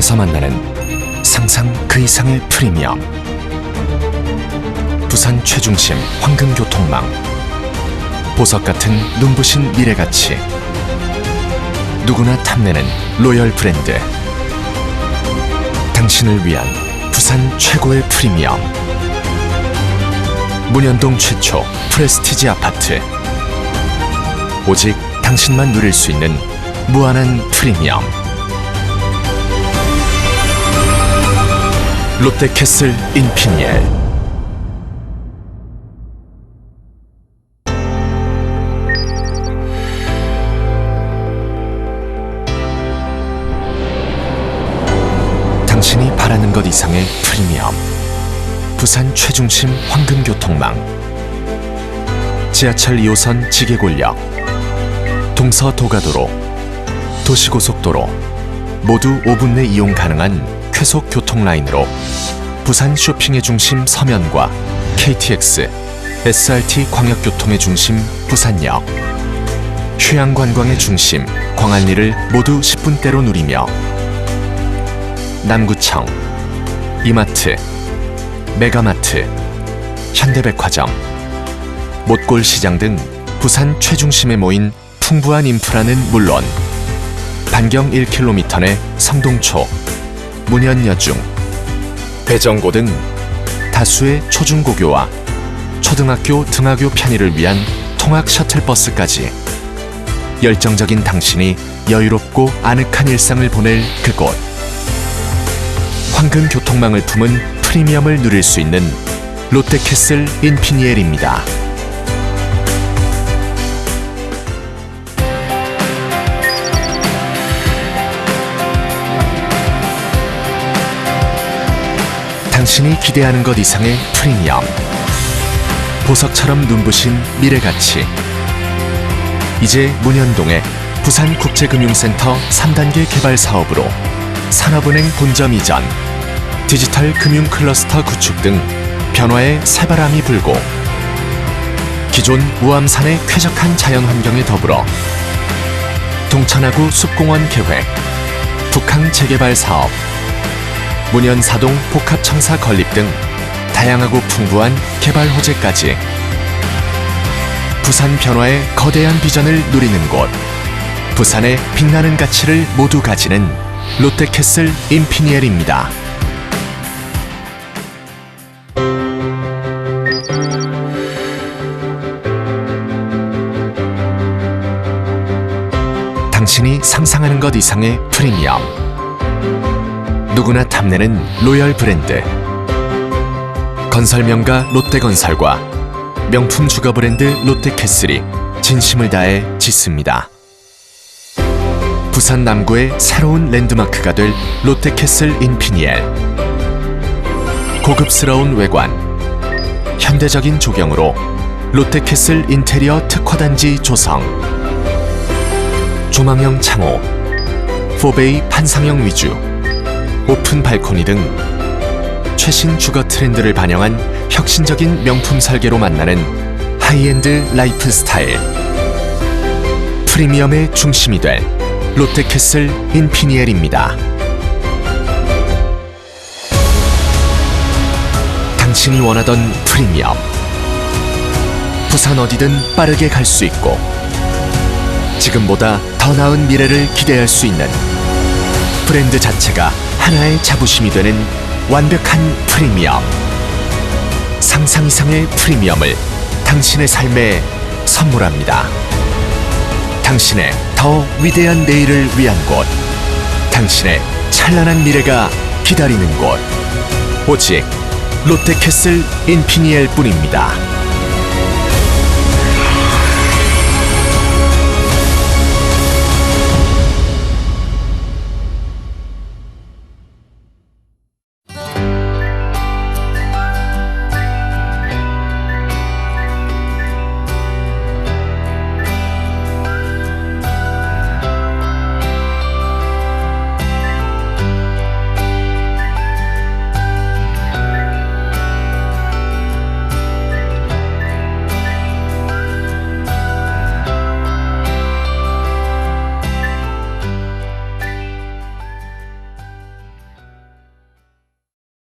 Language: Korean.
부산에서 만나는 상상 그 이상의 프리미엄 부산 최중심 황금교통망 보석 같은 눈부신 미래가치 누구나 탐내는 로열 브랜드. 당신을 위한 부산 최고의 프리미엄 문현동 최초 프레스티지 아파트. 오직 당신만 누릴 수 있는 무한한 프리미엄 롯데캐슬 인피니엘. 당신이 바라는 것 이상의 프리미엄. 부산 최중심 황금교통망. 지하철 2호선 지계골역. 동서도가도로. 도시고속도로. 모두 5분 내 이용 가능한 쾌속 교통라인으로 부산 쇼핑의 중심 서면과 KTX, SRT 광역교통의 중심 부산역 휴양관광의 중심 광안리를 모두 10분대로 누리며 남구청, 이마트, 메가마트, 현대백화점, 못골시장 등 부산 최중심에 모인 풍부한 인프라는 물론 반경 1km 내 성동초, 문현여중, 배정고 등 다수의 초중고교와 초등학교 등하교 편의를 위한 통학 셔틀버스까지 열정적인 당신이 여유롭고 아늑한 일상을 보낼 그곳 황금 교통망을 품은 프리미엄을 누릴 수 있는 롯데캐슬 인피니엘입니다. 당신이 기대하는 것 이상의 프리미엄. 보석처럼 눈부신 미래가치. 이제 문현동에 부산국제금융센터 3단계 개발 사업으로 산업은행 본점 이전 디지털 금융 클러스터 구축 등 변화의 새바람이 불고 기존 우암산의 쾌적한 자연 환경에 더불어 동천하구 숲공원 계획 북항 재개발 사업 문현사동 복합청사 건립 등 다양하고 풍부한 개발 호재까지 부산 변화의 거대한 비전을 누리는 곳 부산의 빛나는 가치를 모두 가지는 롯데캐슬 인피니엘입니다. 당신이 상상하는 것 이상의 프리미엄 누구나 탐내는 로열 브랜드. 건설명가 롯데건설과 명품 주거 브랜드 롯데캐슬이 진심을 다해 짓습니다. 부산 남구의 새로운 랜드마크가 될 롯데캐슬 인피니엘. 고급스러운 외관 현대적인 조경으로 롯데캐슬 인테리어 특화단지 조성. 조망형 창호 4베이 판상형 위주 오픈 발코니 등 최신 주거 트렌드를 반영한 혁신적인 명품 설계로 만나는 하이엔드 라이프 스타일 프리미엄의 중심이 될 롯데캐슬 인피니엘입니다. 당신이 원하던 프리미엄 부산 어디든 빠르게 갈 수 있고 지금보다 더 나은 미래를 기대할 수 있는 브랜드 자체가 하나의 자부심이 되는 완벽한 프리미엄 상상 이상의 프리미엄을 당신의 삶에 선물합니다. 당신의 더 위대한 내일을 위한 곳 당신의 찬란한 미래가 기다리는 곳 오직 롯데캐슬 인피니엘 뿐입니다.